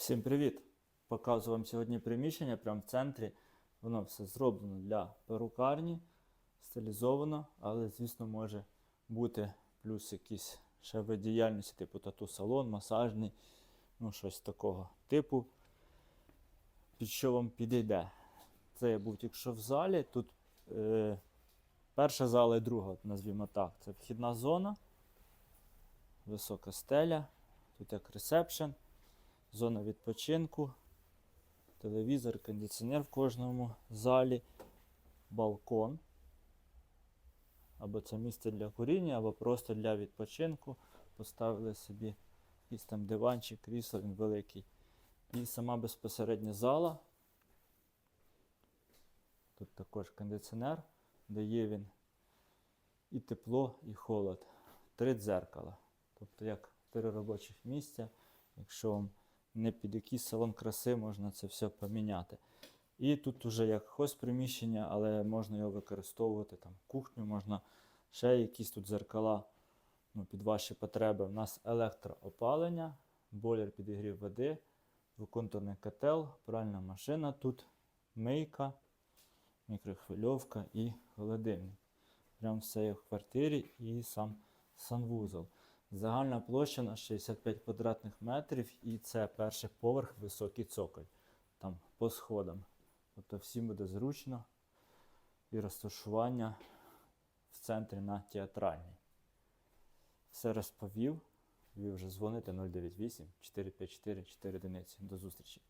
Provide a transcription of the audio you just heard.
Всім привіт! Показую вам сьогодні приміщення прямо в центрі. Воно все зроблено для перукарні, стилізовано, але, звісно, може бути плюс якісь ще вид діяльності, типу тату-салон, масажний, ну щось такого типу. Під що вам підійде? Це я був тільки що в залі. Тут е, перша зала і друга, назвімо так. Це вхідна зона, висока стеля, тут як ресепшн зона відпочинку, телевізор, кондиціонер в кожному залі, балкон. Або це місце для куріння, або просто для відпочинку. Поставили собі якийсь там диванчик, крісло, він великий. І сама безпосередня зала. Тут також кондиціонер, дає він і тепло, і холод. Три дзеркала. Тобто як три робочих місця. Якщо вам не під якийсь салон краси, можна це все поміняти. І тут уже як хозприміщення, але можна його використовувати там кухню, можна ще якісь тут зеркала ну, під ваші потреби. У нас електроопалення, бойлер підігрів води, двоконтурний котел, пральна машина тут, мийка, мікрохвильовка і холодильник. Прям все є в квартирі і сам санвузол. Загальна площа на 65 квадратних метрів, і це перший поверх, високий цоколь. Там по сходам. Тобто всім буде зручно і розташування в центрі на театральній. Все розповів. Ви вже дзвоните 098 454 4 одиниці. До зустрічі.